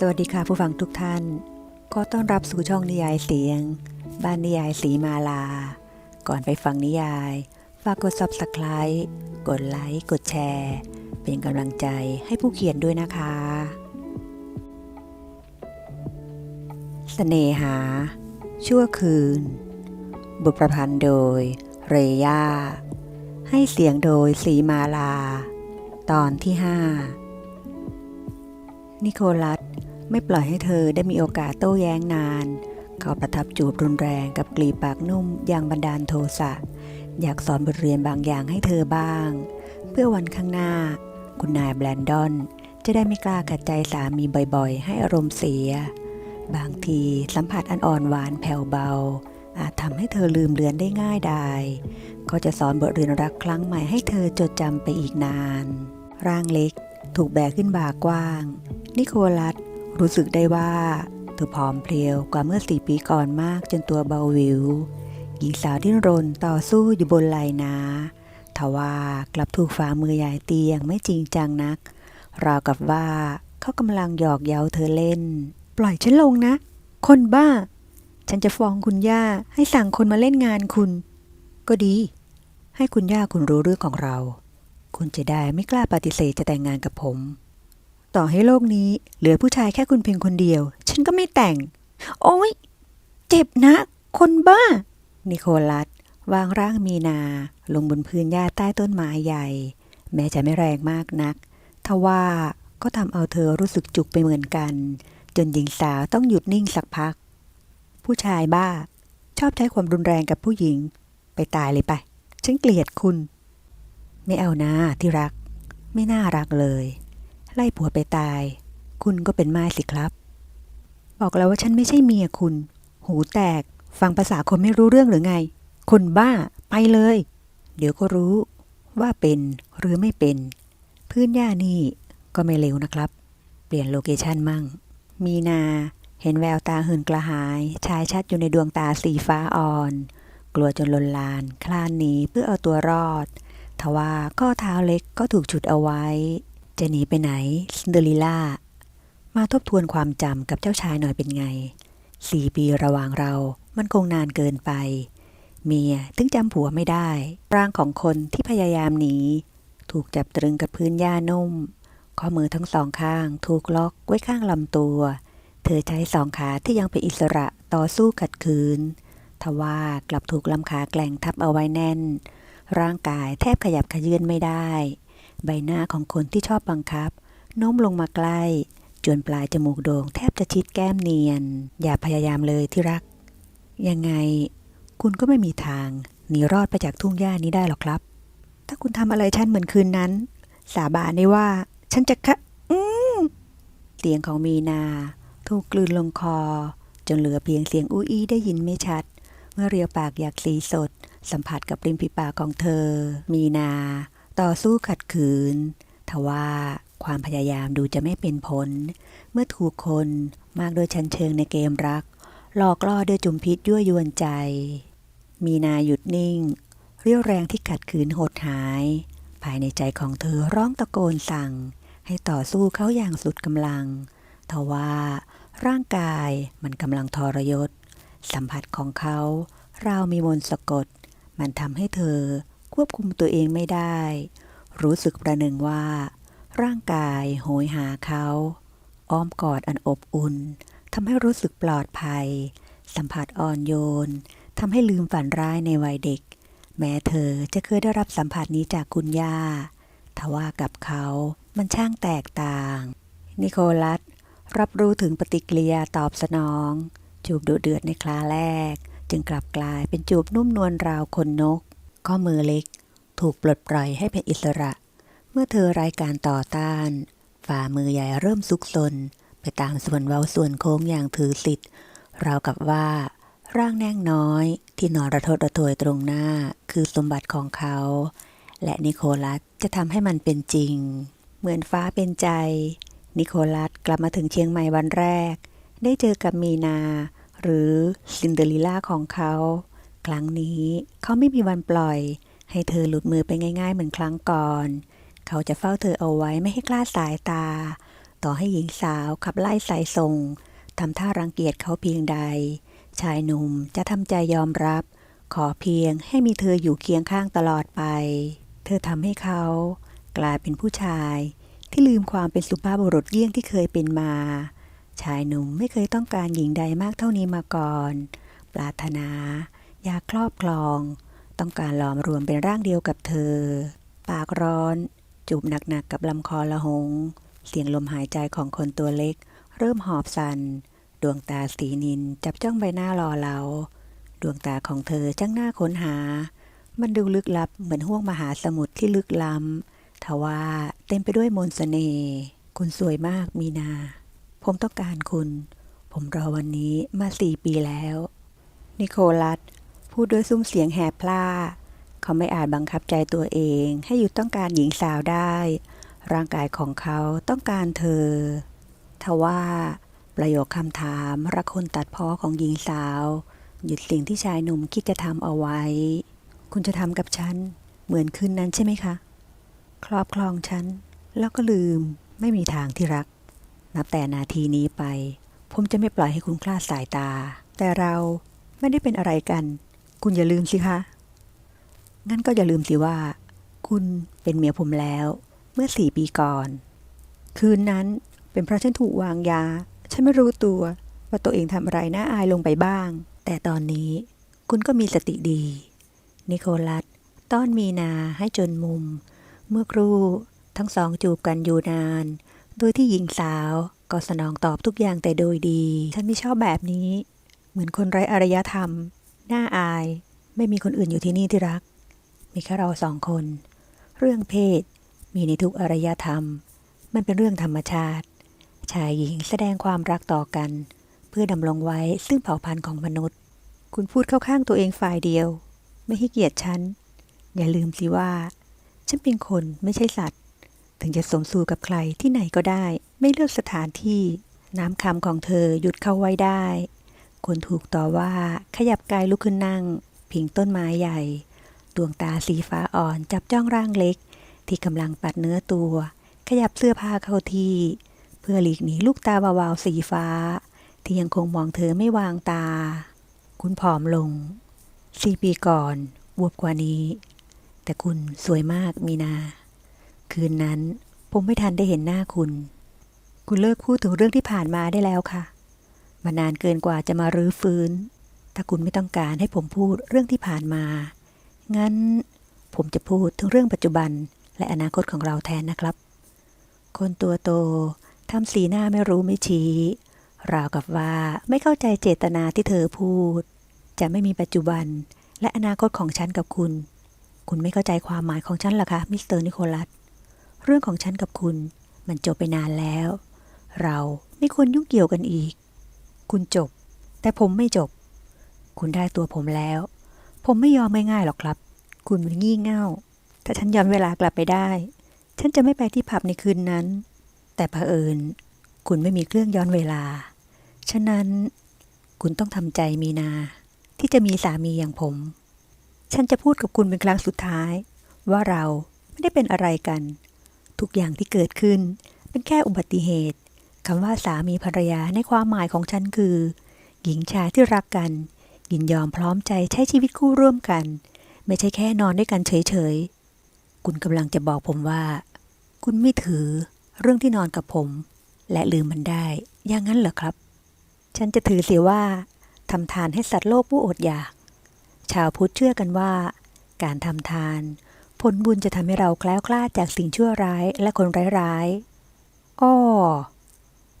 สวัสดีค่ะผู้ฟังทุกท่าน ก็ต้อนรับสู่ช่องนิยายเสียง บ้านนิยายสีมาลา ก่อนไปฟังนิยาย ฝากกด subscribe กดไลค์กดแชร์ เป็นกำลังใจให้ผู้เขียนด้วยนะคะเสน่หา ชั่วคืน บทประพันธ์โดย เรย่า ให้เสียงโดยสีมาลา ตอนที่5นิโคลัส ไม่ปล่อยให้เธอได้มีโอกาสโต้แย้งนาน เขาประทับจูบรุนแรงกับกลีบปากนุ่มอย่างบันดาลโทสะ อยากสอนบทเรียนบางอย่างให้เธอบ้าง เพื่อวันข้างหน้า คุณนายแบรนดอน จะได้ไม่กล้าขัดใจสามีบ่อยๆ ให้อารมณ์เสีย บางทีสัมผัสอันอ่อนหวานแผ่วเบา อาจทำให้เธอลืมเลือนได้ง่ายดายก็จะสอนบทเรียนรักครั้งใหม่ให้เธอจดจำไปอีกนาน ร่างเล็กถูกแบกขึ้นบ่ากว้าง นิโคลัส รู้สึกได้ว่าเธอผอมเพรียวกว่าเมื่อสี่ปีก่อนมากจนตัวเบาวิว หญิงสาวดิ้นรนต่อสู้อยู่บนไหลนาทว่ากลับถูกฝ่ามือใหญ่ตีอย่างไม่จริงจังนัก ราวกับว่าเขากำลังหยอกเย้าเธอเล่น ปล่อยฉันลงนะ คนบ้า ฉันจะฟ้องคุณย่าให้สั่งคนมาเล่นงานคุณ ก็ดี ให้คุณย่าคุณรู้เรื่องของเรา คุณจะได้ไม่กล้าปฏิเสธจะแต่งงานกับผม ต่อให้โลกนี้เหลือผู้ชายแค่คุณเพียงคนเดียว ฉันก็ไม่แต่ง โอ้ยเจ็บนะ คนบ้า นิโคลัส วางร่างมีนา ลงบนพื้นหญ้าใต้ต้นไม้ใหญ่ แม้จะไม่แรงมากนัก ทว่าก็ทำเอาเธอรู้สึกจุกไปเหมือนกัน จนหญิงสาวต้องหยุดนิ่งสักพัก ผู้ชายบ้า ชอบใช้ความรุนแรงกับผู้หญิง ไปตายเลยไป ฉันเกลียดคุณ ไม่เอานะที่รัก ไม่น่ารักเลย ไล่ผัวไปตาย คุณก็เป็นไม้สิครับ บอกแล้วว่าฉันไม่ใช่เมียคุณ หูแตก ฟังภาษาคนไม่รู้เรื่องหรือไง คนบ้าไปเลย เดี๋ยวก็รู้ว่าเป็นหรือไม่เป็น พื้นหญ้านี่ก็ไม่เร็วนะครับ เปลี่ยนโลเคชันมั่ง มีนาเห็นแววตาหื่นกระหาย ชายชัดอยู่ในดวงตาสีฟ้าอ่อน กลัวจนลนลาน คลานหนีเพื่อเอาตัวรอด ทว่าข้อเท้าเล็กก็ถูกฉุดเอาไว้ จะหนีไปไหนซินเดอเรลล่า มาทบทวนความจำกับเจ้าชายหน่อยเป็นไง สี่ปีระหว่างเรา มันคงนานเกินไป เมียถึงจำผัวไม่ได้ ร่างของคนที่พยายามหนี ถูกจับตรึงกับพื้นหญ้านุ่ม ข้อมือทั้งสองข้างถูกล็อกไว้ข้างลำตัว เธอใช้สองขาที่ยังเป็นอิสระต่อสู้ขัดขืน ทว่ากลับถูกลำขาแกล่งทับเอาไว้แน่น ร่างกายแทบขยับขยื่นไม่ได้ ใบหน้าของคนที่ชอบบังคับโน้มลงมาใกล้ จนปลายจมูกโด่งแทบจะชิดแก้มเนียน อย่าพยายามเลยที่รัก ยังไง คุณก็ไม่มีทางหนีรอดไปจากทุ่งหญ้านี้ได้หรอกครับ ถ้าคุณทำอะไรฉันเหมือนคืนนั้น สาบานได้ว่า ฉันจะคะอืมเสียงของมีนา ถูกกลืนลงคอ จนเหลือเพียงเสียงอุ้ยได้ยินไม่ชัด เมื่อเรียวปากอยากสีสด สัมผัสกับริมฝีปากของเธอ มีนา ต่อสู้ขัดขืน ทว่าความพยายามดูจะไม่เป็นผล เมื่อถูกคนมากโดยชันเชิงในเกมรัก หลอกล่อด้วยจุมพิษยั่วยวนใจ มีนาหยุดนิ่ง เรี่ยวแรงที่ขัดขืนหดหาย ภายในใจของเธอร้องตะโกนสั่ง ให้ต่อสู้เขาอย่างสุดกำลัง ทว่าร่างกายมันกำลังทรยศ สัมผัสของเขา ราวมีมนต์สะกด มันทำให้เธอ ควบคุมตัวเองไม่ได้ รู้สึกประหนึ่งว่า ร่างกายโหยหาเขา อ้อมกอดอันอบอุ่นทำให้รู้สึกปลอดภัย สัมผัสอ่อนโยนทำให้ลืมฝันร้ายในวัยเด็ก แม้เธอจะเคยได้รับสัมผัสนี้จากคุณย่าทว่ากับเขามันช่างแตกต่าง นิโคลัสรับรู้ถึงปฏิกิริยาตอบสนอง จูบดุเดือดในคลาแรก จึงกลับกลายเป็นจูบนุ่มนวลราวคนนก ข้อมือเล็ก ถูกปลดปล่อยให้เป็นอิสระ เมื่อเธอรายการต่อต้าน ฝ่ามือใหญ่เริ่มซุกซน ไปตามส่วนเว้าส่วนโค้งอย่างถือสิทธิ์ราวกับว่า ร่างแน่งน้อย ที่นอนระทดระทวยตรงหน้าคือสมบัติของเขา และนิโคลัสจะทำให้มันเป็นจริง เหมือนฟ้าเป็นใจ นิโคลัสกลับมาถึงเชียงใหม่วันแรก ได้เจอกับมีนา หรือซินเดอเรลล่าของเขา ครั้งนี้เขาไม่มีวันปล่อย ให้เธอหลุดมือไปง่าย ๆ เหมือนครั้งก่อน เขาจะเฝ้าเธอเอาไว้ไม่ให้คลาสายตา ต่อให้หญิงสาวขับไล่สายส่งทำท่ารังเกียจเขาเพียงใด ชายหนุ่มจะทำใจยอมรับ ขอเพียงให้มีเธออยู่เคียงข้างตลอดไป เธอทำให้เขา กลายเป็นผู้ชาย ที่ลืมความเป็นสุภาพบุรุษเยี่ยงที่เคยเป็นมา ชายหนุ่มไม่เคยต้องการหญิงใดมากเท่านี้มาก่อน ปรารถนา ยากครอบครอง ต้องการหลอมรวมเป็นร่างเดียวกับเธอ ปากร้อน จูบหนักๆกับลำคอละหง เสียงลมหายใจของคนตัวเล็ก เริ่มหอบสัน่นดวงตาสีนินจับจ้องใบหน้ารอเรา ดวงตาของเธอจ้างหน้าค้นหา มันดูลึกลับเหมือนห้วงมหาสมุทรที่ลึกล้ำทว่าเต็มไปด้วยมนต์เสน่ห์คุณสวยมากมีนา ผมต้องการคุณ ผมรอวันนี้มาสี่ปีแล้ว นิโคลัส พูดด้วยซุ้มเสียงแหบพล่า เขาไม่อาจบังคับใจตัวเองให้หยุดต้องการหญิงสาวได้ ร่างกายของเขาต้องการเธอ ทว่าประโยคคำถามระคนตัดพ้อของหญิงสาว หยุดสิ่งที่ชายหนุ่มคิดจะทำเอาไว้ คุณจะทำกับฉัน เหมือนคืนนั้นใช่ไหมคะ ครอบครองฉัน แล้วก็ลืมไม่มีทางที่รัก นับแต่นาทีนี้ไป ผมจะไม่ปล่อยให้คุณคลาดสายตา แต่เราไม่ได้เป็นอะไรกัน คุณอย่าลืมสิคะ งั้นก็อย่าลืมสิว่า คุณเป็นเมียผมแล้ว เมื่อสี่ปีก่อน คืนนั้นเป็นเพราะฉันถูกวางยา ฉันไม่รู้ตัว ว่าตัวเองทำอะไรน่าอายลงไปบ้าง แต่ตอนนี้คุณก็มีสติดี นิโคลัสต้อนมีนาให้จนมุม เมื่อครู่ทั้งสองจูบกันอยู่นาน โดยที่หญิงสาวก็สนองตอบทุกอย่างแต่โดยดี ฉันไม่ชอบแบบนี้ เหมือนคนไร้อารยธรรม น่าอาย ไม่มีคนอื่นอยู่ที่นี่ที่รัก มีแค่เราสองคน เรื่องเพศ มีในทุกอารยธรรม มันเป็นเรื่องธรรมชาติ ชายหญิงแสดงความรักต่อกัน เพื่อดำรงไว้ซึ่งเผ่าพันธุ์ของมนุษย์ คุณพูดเข้าข้างตัวเองฝ่ายเดียว ไม่ให้เกียรติฉัน อย่าลืมสิว่า ฉันเป็นคนไม่ใช่สัตว์ ถึงจะสมสู่กับใครที่ไหนก็ได้ ไม่เลือกสถานที่ น้ำคำของเธอหยุดเข้าไว้ได้ คนถูกต่อว่าขยับกายลุกขึ้นนั่ง พิงต้นไม้ใหญ่ ดวงตาสีฟ้าอ่อนจับจ้องร่างเล็ก ที่กำลังปัดเนื้อตัว ขยับเสื้อผ้าเข้าที่ เพื่อหลีกหนีลูกตาวาวๆสีฟ้า ที่ยังคงมองเธอไม่วางตา คุณผอมลงสี่ปีก่อนอวบกว่านี้ แต่คุณสวยมากมีนา คืนนั้นผมไม่ทันได้เห็นหน้าคุณ คุณเลิกพูดถึงเรื่องที่ผ่านมาได้แล้วค่ะ มานานเกินกว่าจะมารื้อฟื้น ถ้าคุณไม่ต้องการให้ผมพูดเรื่องที่ผ่านมา งั้นผมจะพูดถึงเรื่องปัจจุบันและอนาคตของเราแทนนะครับ คนตัวโตทำสีหน้าไม่รู้ไม่ชี้ ราวกับว่าไม่เข้าใจเจตนาที่เธอพูด จะไม่มีปัจจุบันและอนาคตของฉันกับคุณ คุณไม่เข้าใจความหมายของฉันหรอคะ มิสเตอร์นิโคลัส เรื่องของฉันกับคุณ มันจบไปนานแล้ว เราไม่ควรยุ่งเกี่ยวกันอีก คุณจบ แต่ผมไม่จบ คุณได้ตัวผมแล้ว ผมไม่ยอมไม่ง่ายหรอกครับ คุณมันงี่เง่า ถ้าฉันย้อนเวลากลับไปได้ ฉันจะไม่ไปที่ผับในคืนนั้น แต่เผอิญ คุณไม่มีเครื่องย้อนเวลา ฉะนั้น คุณต้องทำใจมีนา ที่จะมีสามีอย่างผม ฉันจะพูดกับคุณเป็นครั้งสุดท้าย ว่าเราไม่ได้เป็นอะไรกัน ทุกอย่างที่เกิดขึ้นเป็นแค่อุบัติเหตุ คำว่าสามีภรรยาในความหมายของฉันคือ หญิงชายที่รักกัน ยินยอมพร้อมใจใช้ชีวิตคู่ร่วมกัน ไม่ใช่แค่นอนด้วยกันเฉยๆ คุณกำลังจะบอกผมว่า คุณไม่ถือเรื่องที่นอนกับผม และลืมมันได้ อย่างนั้นเหรอครับ ฉันจะถือเสียว่าทำทานให้สัตว์โลกผู้อดอยาก ชาวพุทธเชื่อกันว่า การทำทาน ผลบุญจะทำให้เราแคล้วคลาดจากสิ่งชั่วร้ายและคนร้ายๆอ้อ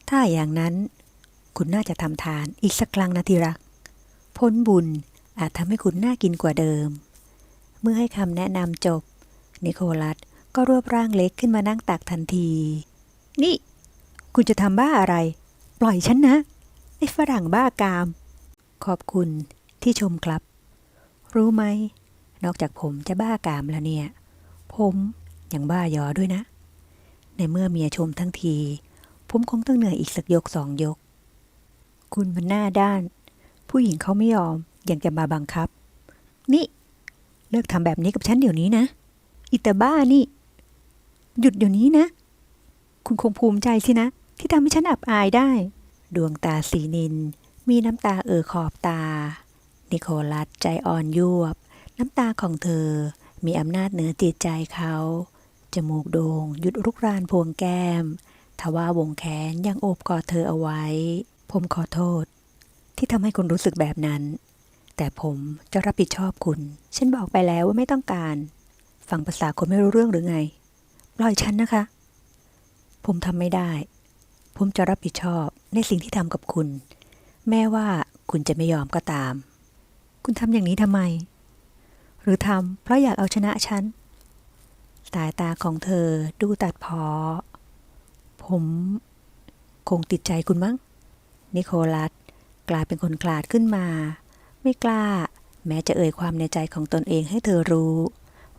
ถ้าอย่างนั้น คุณน่าจะทำทานอีกสักครั้งนะที่รักผลบุญอาจทำให้คุณน่ากินกว่าเดิม เมื่อให้คำแนะนำจบ นิโคลัสก็รวบร่างเล็กขึ้นมานั่งตักทันที นี่ คุณจะทำบ้าอะไร ปล่อยฉันนะ ไอ้ฝรั่งบ้ากาม ขอบคุณที่ชมครับ รู้ไหม นอกจากผมจะบ้ากามแล้วเนี่ย ผมยังบ้ายอด้วยนะ ในเมื่อเมียชมทั้งที ผมคงต้องเหนื่อยอีกสักยกสองยก คุณมันหน้าด้าน ผู้หญิงเขาไม่ยอมอยากจะมาบังคับ นี่ เลิกทำแบบนี้กับฉันเดี๋ยวนี้นะ อิตาบ้านี่ หยุดเดี๋ยวนี้นะ คุณคงภูมิใจสินะ ที่ทำให้ฉันอับอายได้ ดวงตาสีนิน มีน้ำตาเอ่อขอบตา นิโคลัสใจอ่อนยวบ น้ำตาของเธอ มีอำนาจเหนือจิตใจเขาจมูกโด่งหยุดรุกรานพวงแก้ม ทว่าวงแขนยังโอบกอดเธอเอาไว้ ผมขอโทษ ที่ทำให้คุณรู้สึกแบบนั้น แต่ผมจะรับผิดชอบคุณ ฉันบอกไปแล้วว่าไม่ต้องการ ฟังภาษาคนไม่รู้เรื่องหรือไง ปล่อยฉันนะคะ ผมทำไม่ได้ ผมจะรับผิดชอบในสิ่งที่ทำกับคุณ แม้ว่าคุณจะไม่ยอมก็ตาม คุณทำอย่างนี้ทำไม หรือทำเพราะอยากเอาชนะฉันสายตาของเธอดูตัดพอ ผมคงติดใจคุณมั้ง นิโคลัสกลายเป็นคนกลาดขึ้นมา ไม่กล้า แม้จะเอ่ยความในใจของตนเองให้เธอรู้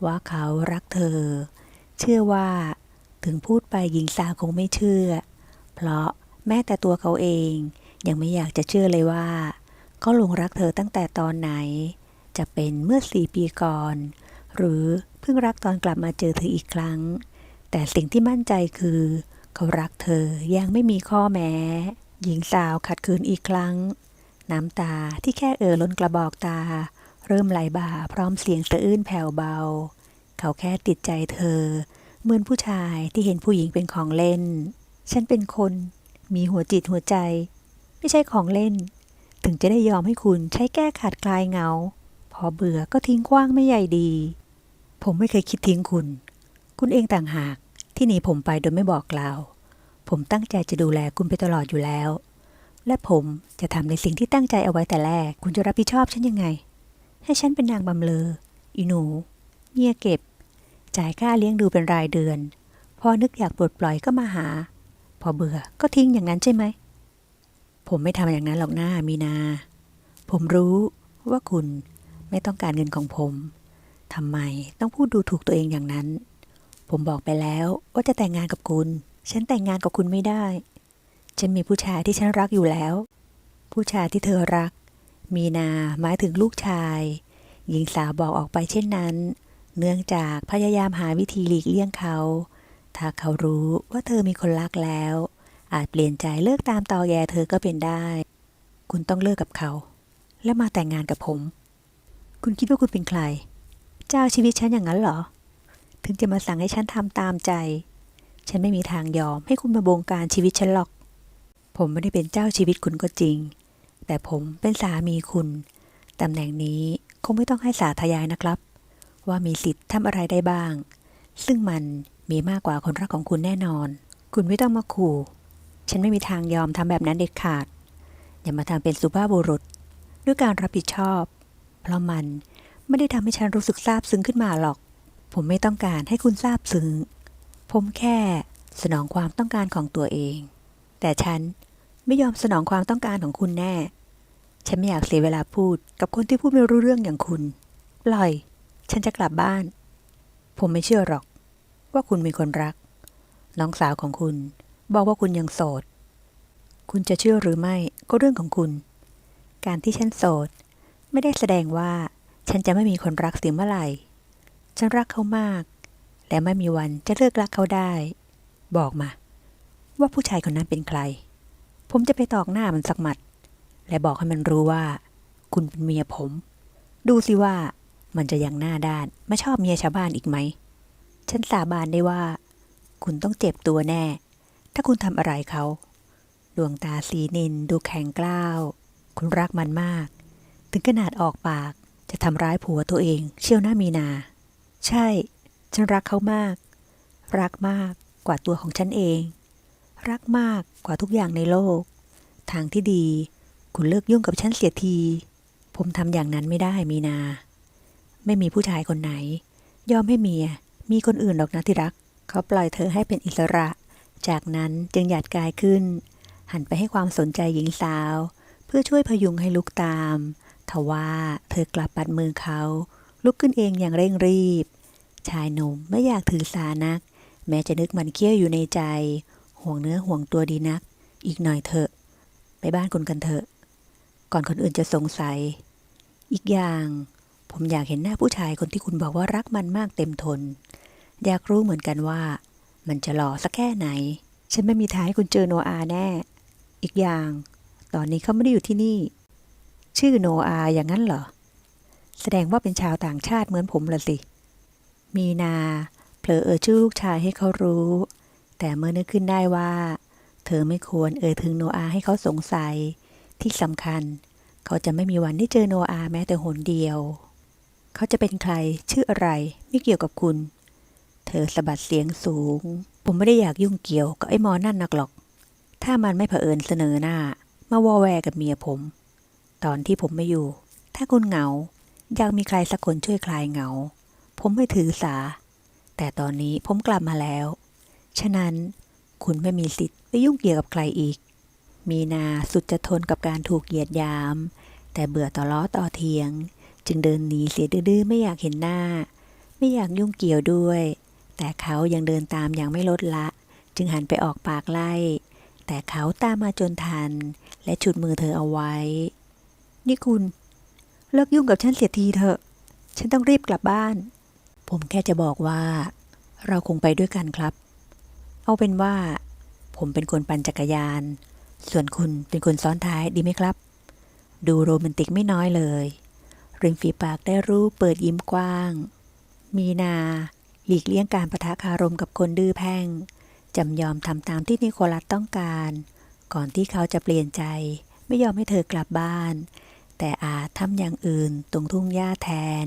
ว่าเขารักเธอ เชื่อว่า ถึงพูดไปหญิงสาวคงไม่เชื่อ เพราะแม้แต่ตัวเขาเอง ยังไม่อยากจะเชื่อเลยว่า เขาหลงรักเธอตั้งแต่ตอนไหน จะเป็นเมื่อสี่ปีก่อน หรือเพิ่งรักตอนกลับมาเจอเธออีกครั้ง แต่สิ่งที่มั่นใจคือ เขารักเธอยังไม่มีข้อแม้ หญิงสาวขัดขืนอีกครั้ง น้ำตาที่แค่เอ่อล้นกระบอกตา เริ่มไหลบ่าพร้อมเสียงสะอื้นแผ่วเบา เขาแค่ติดใจเธอ เหมือนผู้ชายที่เห็นผู้หญิงเป็นของเล่น ฉันเป็นคนมีหัวจิตหัวใจ ไม่ใช่ของเล่น ถึงจะได้ยอมให้คุณใช้แก้ขาดคลายเหงา พอเบื่อก็ทิ้งกว้างไม่ใหญ่ดี ผมไม่เคยคิดทิ้งคุณ คุณเองต่างหาก ที่หนีผมไปโดยไม่บอกกล่าว ผมตั้งใจจะดูแลคุณไปตลอดอยู่แล้ว และผมจะทำในสิ่งที่ตั้งใจเอาไว้แต่แรก คุณจะรับผิดชอบฉันยังไง ให้ฉันเป็นนางบำเลออีหนู เงียเก็บ จ่ายค่าเลี้ยงดูเป็นรายเดือน พอนึกอยากปลดปล่อยก็มาหา พอเบื่อก็ทิ้งอย่างนั้นใช่ไหม ผมไม่ทำอย่างนั้นหรอกหน้ามีนา ผมรู้ว่าคุณไม่ต้องการเงินของผมทำไมต้องพูดดูถูกตัวเองอย่างนั้น ผมบอกไปแล้วว่าจะแต่งงานกับคุณ ฉันแต่งงานกับคุณไม่ได้ ฉันมีผู้ชายที่ฉันรักอยู่แล้ว ผู้ชายที่เธอรัก มีนาหมายถึงลูกชาย หญิงสาวบอกออกไปเช่นนั้น เนื่องจากพยายามหาวิธีหลีกเลี่ยงเขา ถ้าเขารู้ว่าเธอมีคนรักแล้ว อาจเปลี่ยนใจเลิกตามตอแยเธอก็เป็นได้ คุณต้องเลิกกับเขา และมาแต่งงานกับผม คุณคิดว่าคุณเป็นใคร เจ้าชีวิตฉันอย่างนั้นเหรอ ถึงจะมาสั่งให้ฉันทำตามใจ ฉันไม่มีทางยอมให้คุณมาบงการชีวิตฉันหรอก ผมไม่ได้เป็นเจ้าชีวิตคุณก็จริง แต่ผมเป็นสามีคุณ ตำแหน่งนี้คงไม่ต้องให้สาธยายนะครับ ว่ามีสิทธิ์ทำอะไรได้บ้าง ซึ่งมันมีมากกว่าคนรักของคุณแน่นอน คุณไม่ต้องมาขู่ ฉันไม่มีทางยอมทำแบบนั้นเด็ดขาด อย่ามาทำเป็นสุภาพบุรุษ ด้วยการรับผิดชอบ เพราะมันไม่ได้ทำให้ฉันรู้สึกซาบซึ้งขึ้นมาหรอก ผมไม่ต้องการให้คุณซาบซึ้ง ผมแค่สนองความต้องการของตัวเอง แต่ฉันไม่ยอมสนองความต้องการของคุณแน่ ฉันไม่อยากเสียเวลาพูดกับคนที่พูดไม่รู้เรื่องอย่างคุณ ปล่อย ฉันจะกลับบ้าน ผมไม่เชื่อหรอก ว่าคุณมีคนรัก น้องสาวของคุณ บอกว่าคุณยังโสด คุณจะเชื่อหรือไม่ก็เรื่องของคุณ การที่ฉันโสด ไม่ได้แสดงว่าฉันจะไม่มีคนรักเสียเมื่อไหร่ ฉันรักเขามาก และไม่มีวันจะเลิกรักเขาได้ บอกมา ว่าผู้ชายคนนั้นเป็นใคร ผมจะไปตอกหน้ามันสักหมัด และบอกให้มันรู้ว่า คุณเป็นเมียผม ดูสิว่ามันจะยังหน้าด้านมาชอบเมียชาวบ้านอีกไหม ฉันสาบานได้ว่า คุณต้องเจ็บตัวแน่ ถ้าคุณทำอะไรเขา ดวงตาสีนินดูแข็งกล้าว คุณรักมันมาก ถึงขนาดออกปากจะทำร้ายผัวตัวเอง เชี่ยวหน้ามีนา ใช่ ฉันรักเขามาก รักมากกว่าตัวของฉันเอง รักมากกว่าทุกอย่างในโลก ทางที่ดี คุณเลิกยุ่งกับฉันเสียที ผมทำอย่างนั้นไม่ได้มีนา ไม่มีผู้ชายคนไหน ยอมให้เมีย มีคนอื่นหรอกนะที่รัก เขาปล่อยเธอให้เป็นอิสระ จากนั้นจึงหยัดกายขึ้น หันไปให้ความสนใจหญิงสาว เพื่อช่วยพยุงให้ลุกตาม ทว่าเธอกลับปัดมือเขา ลุกขึ้นเองอย่างเร่งรีบ ชายหนุ่มไม่อยากถือสานัก แม้จะนึกมันเคี้ยวอยู่ในใจ ห่วงเนื้อห่วงตัวดีนัก อีกหน่อยเถอะ ไปบ้านคุณกันเถอะ ก่อนคนอื่นจะสงสัย อีกอย่าง ผมอยากเห็นหน้าผู้ชายคนที่คุณบอกว่ารักมันมากเต็มทน อยากรู้เหมือนกันว่า มันจะหล่อสักแค่ไหน ฉันไม่มีทางให้คุณเจอโนอาแน่ อีกอย่าง ตอนนี้เขาไม่ได้อยู่ที่นี่ ชื่อโนอาอย่างนั้นเหรอ แสดงว่าเป็นชาวต่างชาติเหมือนผมละสิ มีนาเผลอเอ่ยชื่อลูกชายให้เขารู้ แต่เมื่อนึกขึ้นได้ว่า เธอไม่ควรเอ่ยถึงโนอาให้เขาสงสัย ที่สำคัญ เขาจะไม่มีวันได้เจอโนอาแม้แต่หนเดียว เขาจะเป็นใครชื่ออะไรไม่เกี่ยวกับคุณ เธอสะบัดเสียงสูง ผมไม่ได้อยากยุ่งเกี่ยวกับไอ้มอนั่นนักหรอก ถ้ามันไม่เผอิญเสนอหน้ามาวอแวกับเมียผม ตอนที่ผมไม่อยู่ ถ้าคุณเหงา อยากมีใครสักคนช่วยคลายเหงา ผมไม่ถือสา แต่ตอนนี้ผมกลับมาแล้ว ฉะนั้นคุณไม่มีสิทธิ์ไปยุ่งเกี่ยวกับใครอีก มีนาสุดจะทนกับการถูกเหยียดยาม แต่เบื่อต่อล้อต่อเทียง จึงเดินหนีเสียดื้อๆไม่อยากเห็นหน้า ไม่อยากยุ่งเกี่ยวด้วย แต่เขายังเดินตามอย่างไม่ลดละ จึงหันไปออกปากไล่ แต่เขาตามมาจนทัน และฉุดมือเธอเอาไว้ นี่คุณ เลิกยุ่งกับฉันเสียทีเถอะ ฉันต้องรีบกลับบ้าน ผมแค่จะบอกว่า เราคงไปด้วยกันครับ เอาเป็นว่า ผมเป็นคนปั่นจักรยาน ส่วนคุณเป็นคนซ้อนท้ายดีไหมครับ ดูโรแมนติกไม่น้อยเลยริมฝีปากได้รูปเปิดยิ้มกว้าง มีนา หลีกเลี่ยงการประทะคารมกับคนดื้อแพ่ง จำยอมทำตามที่นิโคลัสต้องการ ก่อนที่เขาจะเปลี่ยนใจ ไม่ยอมให้เธอกลับบ้าน แต่อาจทำอย่างอื่นตรงทุ่งหญ้าแทน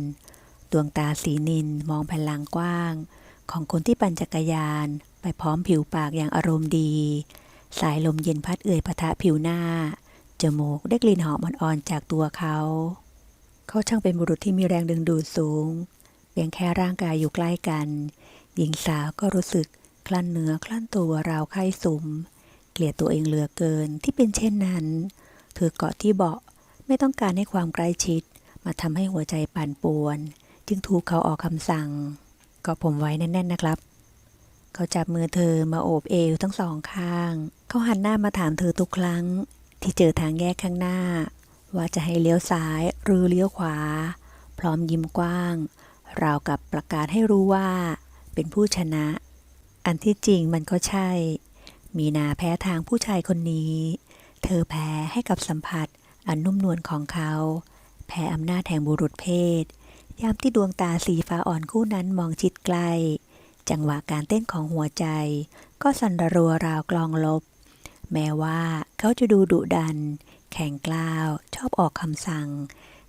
ดวงตาสีนินมองแผ่นหลังกว้าง ของคนที่ปั่นจักรยาน ไปพร้อมผิวปากอย่างอารมณ์ดี สายลมเย็นพัดเอื่อยปะทะผิวหน้า จมูกได้กลิ่นหอมอ่อนๆจากตัวเขา เขาช่างเป็นบุรุษที่มีแรงดึงดูดสูง เพียงแค่ร่างกายอยู่ใกล้กัน หญิงสาวก็รู้สึกคลั่นเนื้อคลั่นตัวราวไข้สุม เกลียดตัวเองเหลือเกินที่เป็นเช่นนั้น เธอเกาะที่เบาะ ไม่ต้องการให้ความใกล้ชิด มาทำให้หัวใจปั่นป่วน จึงถูกเขาออกคำสั่งกาะผมไว้แน่นๆนะครับ เขาจับมือเธอมาโอบเอวทั้งสองข้าง เขาหันหน้ามาถามเธอทุกครั้ง ที่เจอทางแยกข้างหน้า ว่าจะให้เลี้ยวซ้ายหรือเลี้ยวขวา พร้อมยิ้มกว้าง ราวกับประกาศให้รู้ว่า เป็นผู้ชนะ อันที่จริงมันก็ใช่ มีนาแพ้ทางผู้ชายคนนี้ เธอแพ้ให้กับสัมผัส อันนุ่มนวลของเขาแพ้อำนาจแห่งบุรุษเพศ ยามที่ดวงตาสีฟ้าอ่อนคู่นั้นมองชิดใกล้ จังหวะการเต้นของหัวใจ ก็สั่นรัวราวกลองลบ แม้ว่าเขาจะดูดุดัน แข็งกล้าว ชอบออกคำสั่ง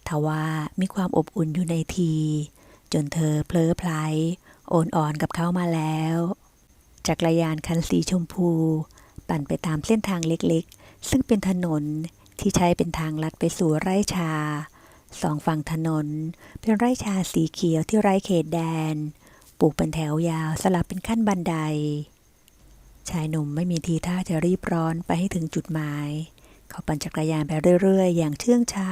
ทว่ามีความอบอุ่นอยู่ในที จนเธอเพลอพลายโอนอ่อนกับเขามาแล้ว จักรยานคันสีชมพู ปั่นไปตามเส้นทางเล็กๆ ซึ่งเป็นถนน ที่ใช้เป็นทางลัดไปสู่ไร่ชาสองฝั่งถนน เป็นไร่ชาสีเขียวที่ไร้เขตแดน ปลูกเป็นแถวยาวสลับเป็นขั้นบันได ชายหนุ่มไม่มีทีท่าจะรีบร้อนไปให้ถึงจุดหมาย เขาปั่นจักรยานไปเรื่อย ๆ อย่างเชื่องช้า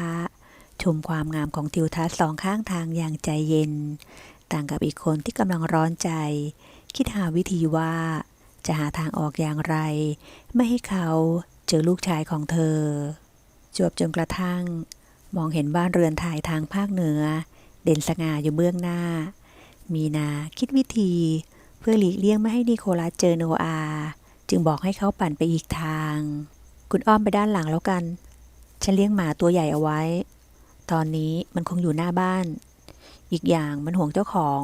ชมความงามของทิวทัศน์สองข้างทางอย่างใจเย็น ต่างกับอีกคนที่กำลังร้อนใจ คิดหาวิธีว่าจะหาทางออกอย่างไร ไม่ให้เขาเจอลูกชายของเธอ จวบจนกระทั่ง มองเห็นบ้านเรือนถ่ายทางภาคเหนือ เด่นสง่าอยู่เบื้องหน้า มีนาคิดวิธี เพื่อหลีกเลี่ยงไม่ให้นิโคลัสเจอโนอา จึงบอกให้เขาปั่นไปอีกทาง คุณอ้อมไปด้านหลังแล้วกัน ฉันเลี้ยงหมาตัวใหญ่เอาไว้ ตอนนี้มันคงอยู่หน้าบ้าน อีกอย่างมันห่วงเจ้าของ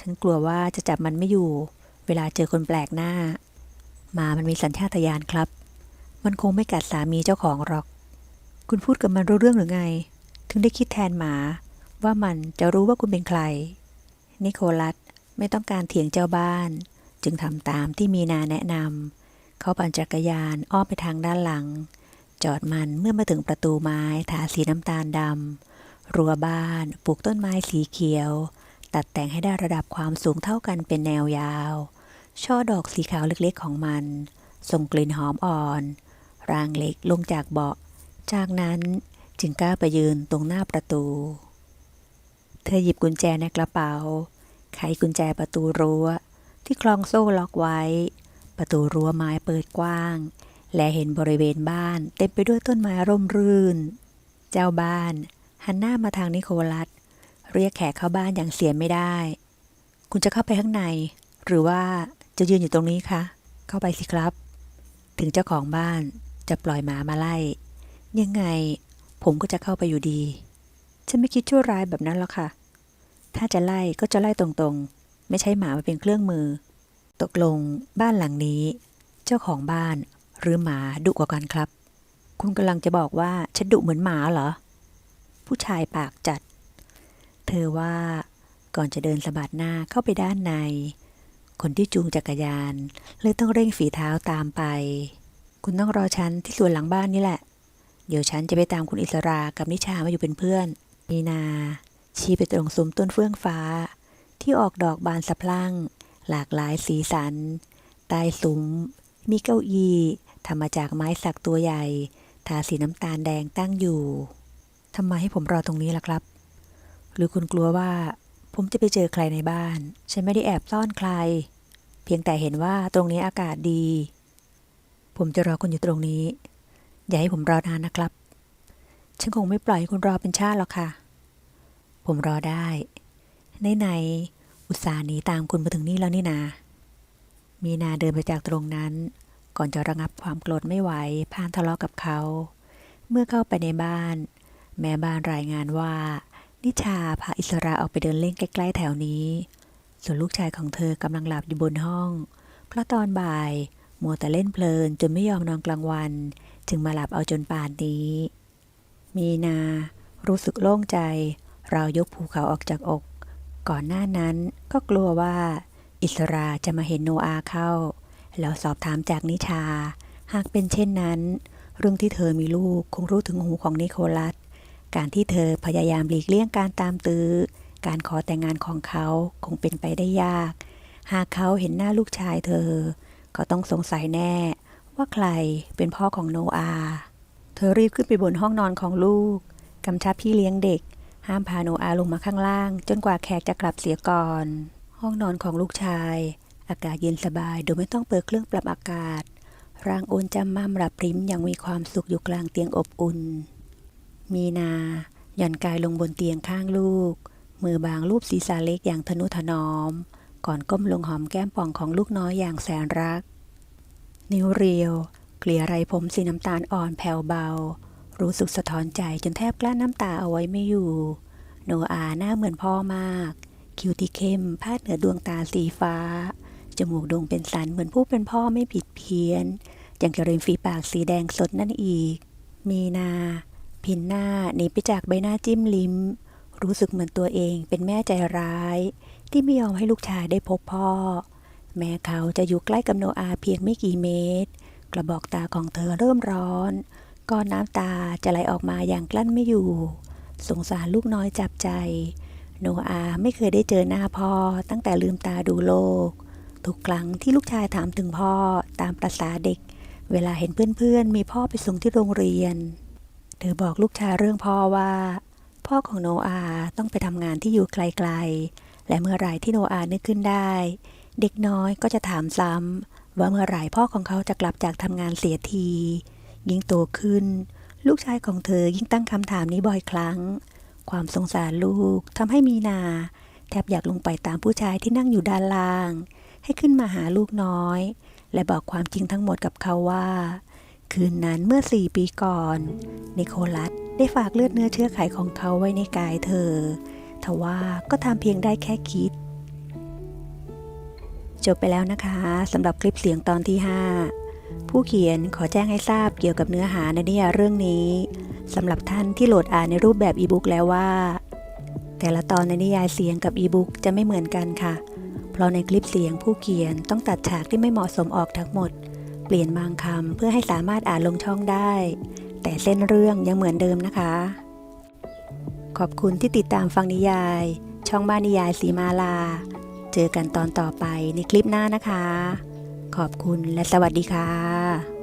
ฉันกลัวว่าจะจับมันไม่อยู่ เวลาเจอคนแปลกหน้าหมามันมีสัญชาตญาณครับ มันคงไม่กัดสามีเจ้าของหรอก คุณพูดกับมันรู้เรื่องหรือไง ถึงได้คิดแทนหมา ว่ามันจะรู้ว่าคุณเป็นใคร นิโคลัสไม่ต้องการเถียงเจ้าบ้าน จึงทำตามที่มีนาแนะนำเขาปั่นจักรยานอ้อมไปทางด้านหลัง จอดมันเมื่อมาถึงประตูไม้ทาสีน้ำตาลดำรั้วบ้านปลูกต้นไม้สีเขียว ตัดแต่งให้ได้ระดับความสูงเท่ากันเป็นแนวยาว ช่อดอกสีขาวเล็กๆของมัน ส่งกลิ่นหอมอ่อน รางเล็กลงจากเบาะ จากนั้นจึงก้าวไปยืนตรงหน้าประตู เธอหยิบกุญแจในกระเป๋า ไขกุญแจประตูรั้ว ที่คล้องโซ่ล็อกไว้ ประตูรั้วไม้เปิดกว้าง และเห็นบริเวณบ้านเต็มไปด้วยต้นไม้ร่มรื่น เจ้าบ้านหันหน้ามาทางนิโคลัส เรียกแขกเข้าบ้านอย่างเสียไม่ได้ คุณจะเข้าไปข้างใน หรือว่าจะยืนอยู่ตรงนี้คะ เข้าไปสิครับ ถึงเจ้าของบ้านจะปล่อยหมามาไล่ ยังไง ผมก็จะเข้าไปอยู่ดี ฉันไม่คิดชั่วร้ายแบบนั้นหรอกค่ะ ถ้าจะไล่ก็จะไล่ตรงๆ ไม่ใช่หมามาเป็นเครื่องมือ ตกลงบ้านหลังนี้ เจ้าของบ้านหรือหมาดุกว่ากันครับ คุณกำลังจะบอกว่าฉันดุเหมือนหมาเหรอ ผู้ชายปากจัด เธอว่าก่อนจะเดินสะบัดหน้าเข้าไปด้านใน คนที่จูงจักรยานเลยต้องเร่งฝีเท้าตามไป คุณต้องรอฉันที่สวนหลังบ้านนี่แหละ เดี๋ยวฉันจะไปตามคุณอิสรากับนิชามาอยู่เป็นเพื่อนมีนา ชี้ไปตรงซุ้มต้นเฟื่องฟ้า ที่ออกดอกบานสะพรั่ง หลากหลายสีสัน ใต้ซุ้ม มีเก้าอี้ทำมาจากไม้สักตัวใหญ่ ทาสีน้ำตาลแดงตั้งอยู่ทำไมให้ผมรอตรงนี้ล่ะครับ หรือคุณกลัวว่า ผมจะไปเจอใครในบ้าน ฉันไม่ได้แอบซ่อนใคร เพียงแต่เห็นว่าตรงนี้อากาศดี ผมจะรอคุณอยู่ตรงนี้ อย่าให้ผมรอนานนะครับ ฉันคงไม่ปล่อยคุณรอเป็นชาติหรอกค่ะ ผมรอได้ในไหนอุตส่าห์หนีตามคุณมาถึงนี่แล้วนี่นา มีนาเดินไปจากตรงนั้น ก่อนจะระงับความโกรธไม่ไหวพานทะเลาะกับเขา เมื่อเข้าไปในบ้าน แม่บ้านรายงานว่า นิชาพาอิสราออกไปเดินเล่นใกล้ ๆ แถวนี้ ส่วนลูกชายของเธอกำลังหลับอยู่บนห้อง เพราะตอนบ่าย มัวแต่เล่นเพลินจนไม่ยอมนอนกลางวัน จึงมาหลับเอาจนป่านนี้ มีนา รู้สึกโล่งใจ เรายกภูเขาออกจากอก ก่อนหน้านั้นก็กลัวว่า อิสราจะมาเห็นโนอาเข้า แล้วสอบถามจากนิชา หากเป็นเช่นนั้น เรื่องที่เธอมีลูกคงรู้ถึงหูของนิโคลัส การที่เธอพยายามหลีกเลี่ยงการตามตื้อ การขอแต่งงานของเขาคงเป็นไปได้ยาก หากเขาเห็นหน้าลูกชายเธอ ก็ต้องสงสัยแน่ ว่าใครเป็นพ่อของโนอา เธอรีบขึ้นไปบนห้องนอนของลูก กำชับพี่เลี้ยงเด็ก ห้ามพาโนอาลงมาข้างล่าง จนกว่าแขกจะกลับเสียก่อน ห้องนอนของลูกชาย อากาศเย็นสบายโดยไม่ต้องเปิดเครื่องปรับอากาศ ร่างโอนจำม่ำหลับพริ้มยังมีความสุขอยู่กลางเตียงอบอุ่น มีนาหย่อนกายลงบนเตียงข้างลูก มือบางรูปศีรษะเล็กอย่างทนุถนอม ก่อนก้มลงหอมแก้มป่องของลูกน้อยอย่างแสนรัก นิ้วเรียว เกลี่ยไรผมสีน้ำตาลอ่อนแผ่วเบา รู้สึกสะท้อนใจจนแทบกลั้นน้ำตาเอาไว้ไม่อยู่ โนอาหน้าเหมือนพ่อมาก คิ้วที่เข้มพาดเหนือดวงตาสีฟ้า จมูกโด่งเป็นสันเหมือนผู้เป็นพ่อไม่ผิดเพี้ยน ยังกระริมฝีปากสีแดงสดนั่นอีก มีนา พินหน้าหนีไปจากใบหน้าจิ้มลิ้ม รู้สึกเหมือนตัวเองเป็นแม่ใจร้าย ที่ไม่ยอมให้ลูกชายได้พบพ่อ แม้เขาจะอยู่ใกล้กับโนอาเพียงไม่กี่เมตร กระบอกตาของเธอเริ่มร้อน ก้อนน้ำตาจะไหลออกมาอย่างกลั้นไม่อยู่ สงสารลูกน้อยจับใจ โนอาไม่เคยได้เจอหน้าพ่อตั้งแต่ลืมตาดูโลก ทุกครั้งที่ลูกชายถามถึงพ่อตามประษาเด็ก เวลาเห็นเพื่อนๆ มีพ่อไปส่งที่โรงเรียน เธอบอกลูกชายเรื่องพ่อว่า พ่อของโนอาต้องไปทำงานที่อยู่ไกลๆ และเมื่อไรที่โนอานึกขึ้นได้ เด็กน้อยก็จะถามซ้ำว่าเมื่อไหร่พ่อของเขาจะกลับจากทำงานเสียที ยิ่งโตขึ้น ลูกชายของเธอยิ่งตั้งคำถามนี้บ่อยครั้ง ความสงสารลูกทำให้มีนา แทบอยากลงไปตามผู้ชายที่นั่งอยู่ด้านล่าง ให้ขึ้นมาหาลูกน้อย และบอกความจริงทั้งหมดกับเขาว่า คืนนั้นเมื่อสี่ปีก่อนนิโคลัสได้ฝากเลือดเนื้อเชื้อไขของเขาไว้ในกายเธอทว่าก็ทำเพียงได้แค่คิด จบไปแล้วนะคะสำหรับคลิปเสียงตอนที่ 5 ผู้เขียนขอแจ้งให้ทราบเกี่ยวกับเนื้อหาในนิยายเรื่องนี้สำหรับท่านที่โหลดอ่านในรูปแบบอีบุ๊กแล้วว่า แต่ละตอนในนิยายเสียงกับอีบุ๊กจะไม่เหมือนกันค่ะ เพราะในคลิปเสียงผู้เขียนต้องตัดฉากที่ไม่เหมาะสมออกทั้งหมด เปลี่ยนบางคำเพื่อให้สามารถอ่านลงช่องได้ แต่เส้นเรื่องยังเหมือนเดิมนะคะ ขอบคุณที่ติดตามฟังนิยาย ช่องบ้านนิยายสีมาลา เจอกันตอนต่อไปในคลิปหน้านะคะ ขอบคุณและสวัสดีค่ะ